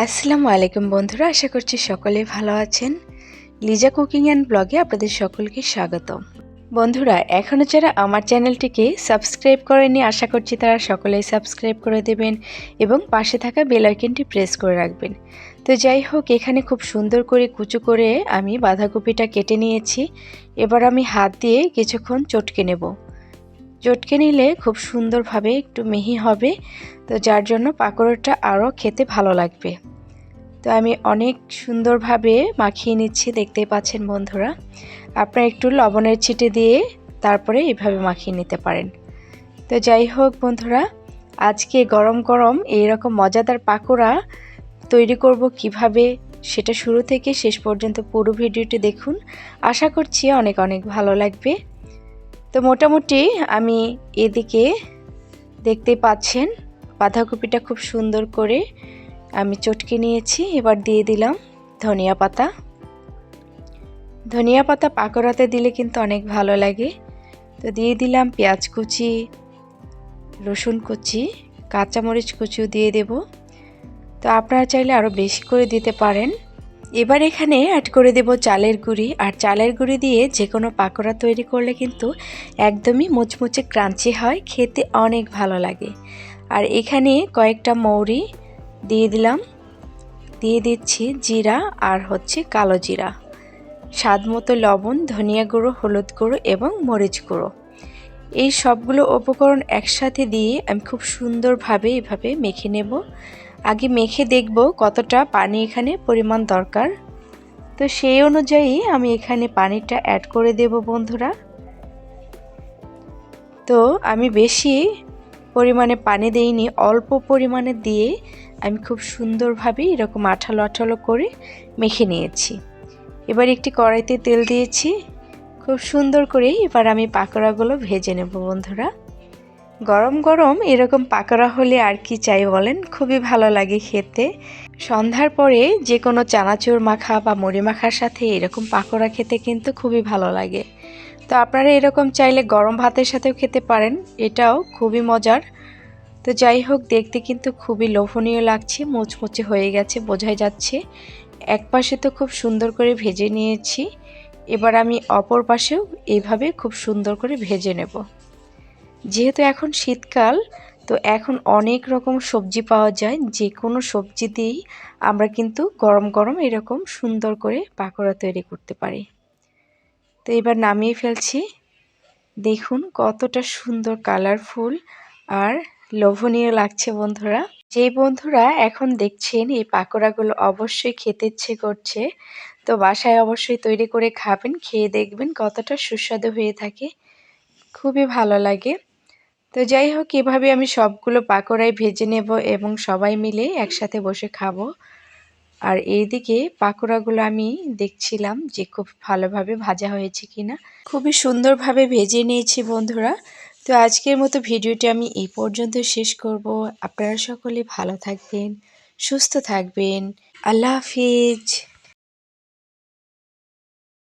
আসসালামু আলাইকুম বন্ধুরা, আশা করছি সকলে ভালো আছেন। লিজা কুকিং অ্যান্ড ব্লগে আপনাদের সকলকে স্বাগত বন্ধুরা এখনও যারা আমার চ্যানেলটিকে সাবস্ক্রাইব করেনি আশা করছি তারা সকলেই সাবস্ক্রাইব করে দেবেন এবং পাশে থাকা বেল প্রেস করে রাখবেন। তো যাই হোক, এখানে খুব সুন্দর করে কুচু করে আমি বাঁধাকপিটা কেটে নিয়েছি। এবার আমি হাত দিয়ে কিছুক্ষণ চটকে নেব। চটকে নিলে খুব সুন্দরভাবে একটু মিহি হবে, তো যার জন্য পাকোড়াটা আরও খেতে ভালো লাগবে। তো আমি অনেক সুন্দরভাবে মাখিয়ে নিচ্ছি, দেখতেই পাচ্ছেন বন্ধুরা। আপনারা একটু লবণের ছিটে দিয়ে তারপরে এভাবে মাখিয়ে নিতে পারেন। তো যাই হোক বন্ধুরা, আজকে গরম গরম এইরকম মজাদার পাকোড়া তৈরি করব কীভাবে, সেটা শুরু থেকে শেষ পর্যন্ত পুরো ভিডিওটি দেখুন। আশা করছি অনেক অনেক ভালো লাগবে। তো মোটামুটি আমি এদিকে দেখতে পাচ্ছেন বাঁধাকপিটা খুব সুন্দর করে আমি চটকে নিয়েছি, এবার দিয়ে দিলাম ধনিয়া পাতা। ধনিয়া পাতা পাকোড়াতে দিলে কিন্তু অনেক ভালো লাগে। তো দিয়ে দিলাম পেঁয়াজ কুচি, রসুন কুচি, কাঁচামরিচ কুচিও দিয়ে দেব। তো আপনারা চাইলে আরও বেশি করে দিতে পারেন। এবার এখানে অ্যাড করে দেব চালের গুঁড়ি, আর চালের গুঁড়ি দিয়ে যে কোনো পাকোড়া তৈরি করলে কিন্তু একদমই মুচমুচে ক্রাঞ্চি হয়, খেতে অনেক ভালো লাগে। আর এখানে কয়েকটা মৌরি দিয়ে দিলাম। দিয়ে দিচ্ছি জিরা আর হচ্ছে কালো জিরা। স্বাদ মতো লবণ, ধনিয়া গুঁড়ো, হলুদ গুঁড়ো এবং মরিচ গুঁড়ো। এই সবগুলো উপকরণ একসাথে দিয়ে আমি খুব সুন্দরভাবে এভাবে মেখে নেব। আগে মেখে দেখব কতটা পানি এখানে পরিমাণ দরকার। তো সেই অনুযায়ী আমি এখানে পানিটা অ্যাড করে দেব বন্ধুরা। তো আমি বেশি পরিমাণে পানি দেইনি, অল্প পরিমাণে দিয়ে আমি খুব সুন্দরভাবে এরকম আঠালো আঠালো করে মেখে নিয়েছি। এবার একটি কড়াইতে তেল দিয়েছি। খুব সুন্দর করে এবার আমি পাকোড়াগুলো ভেজে নেব বন্ধুরা। গরম গরম এরকম পাকোড়া হলে আর কি চাই বলেন? খুবই ভালো লাগে খেতে। সন্ধ্যার পরে যে কোনো চানাচুর মাখা বা মুড়ি মাখার সাথে এরকম পাকোড়া খেতে কিন্তু খুবই ভালো লাগে। তো আপনারা এরকম চাইলে গরম ভাতের সাথেও খেতে পারেন, এটাও খুবই মজার। তো যাই হোক, দেখতে কিন্তু খুবই লোভনীয় লাগছে, মুচমুচে হয়ে গেছে, বোঝাই যাচ্ছে। এক পাশে তো খুব সুন্দর করে ভেজে নিয়েছি, এবার আমি অপর পাশেও এইভাবে খুব সুন্দর করে ভেজে নেব। যেহেতু এখন শীতকাল, তো এখন অনেক রকম সবজি পাওয়া যায়। যে কোনো সবজি দিয়েই আমরা কিন্তু গরম গরম এরকম সুন্দর করে পাকোড়া তৈরি করতে পারি। তো এবার নামিয়ে ফেলছি। দেখুন কতটা সুন্দর কালারফুল আর লোভনীয় লাগছে বন্ধুরা। যেই বন্ধুরা এখন দেখছেন এই পাকোড়াগুলো অবশ্যই খেতে ইচ্ছে করছে, তো বাসায় অবশ্যই তৈরি করে খাবেন, খেয়ে দেখবেন কতটা সুস্বাদু হয়ে থাকে। খুবই ভালো লাগে। তো যাই হোক, এভাবে আমি সবগুলো পাকোড়াই ভেজে নেব এবং সবাই মিলে একসাথে বসে খাব। আর এইদিকে পাকোড়াগুলো আমি দেখছিলাম যে খুব ভালোভাবে ভাজা হয়েছে কিনা। খুবই সুন্দরভাবে ভেজে নিয়েছি বন্ধুরা। তো আজকের মতো ভিডিওটি আমি এই পর্যন্ত শেষ করব। আপনারা সকলে ভালো থাকবেন, সুস্থ থাকবেন। আল্লাহ হাফিজ।